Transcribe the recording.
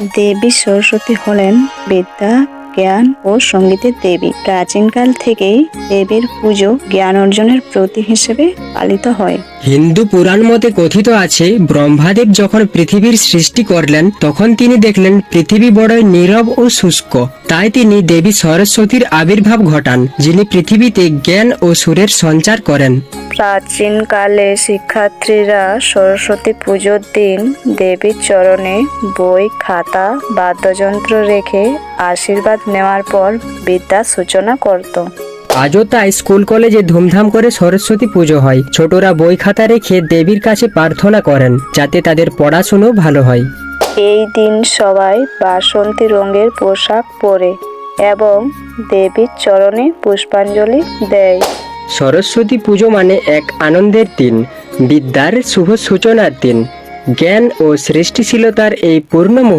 দেবী সরস্বতী হলেন বিদ্যা, জ্ঞান ও সঙ্গীতের দেবী। প্রাচীনকাল থেকেই দেবীর পুজো জ্ঞান অর্জনের প্রতীক হিসেবে পালিত হয়। হিন্দু পুরাণ মতে কথিত আছে, ব্রহ্মাদেব যখন পৃথিবীর সৃষ্টি করলেন, তখন তিনি দেখলেন পৃথিবী বড়ই নীরব ও শুষ্ক। তাই তিনি দেবী সরস্বতীর আবির্ভাব ঘটান যিনি পৃথিবীতে জ্ঞান ও সুরের সঞ্চার করেন। প্রাচীনকালে শিক্ষার্থীরা সরস্বতী পুজোর দিন দেবীর চরণে বই খাতা বাদ্যযন্ত্র রেখে আশীর্বাদ নেওয়ার পর বিদ্যা সূচনা করত। আজও তাই স্কুল কলেজে ধুমধাম করে সরস্বতী পুজো হয়। ছোটরা বই খাতা রেখে দেবীর কাছে প্রার্থনা করেন যাতে তাদের পড়াশুনো ভালো হয়। এই দিন সবাই বাসন্তী রঙের পোশাক পরে এবং দেবীর চরণে পুষ্পাঞ্জলি দেয়। সরস্বতী পুজো মানে এক আনন্দের দিন, বিদ্যার শুভ সূচনার দিন। জ্ঞান ও সৃষ্টিশীলতার এই পূর্ণ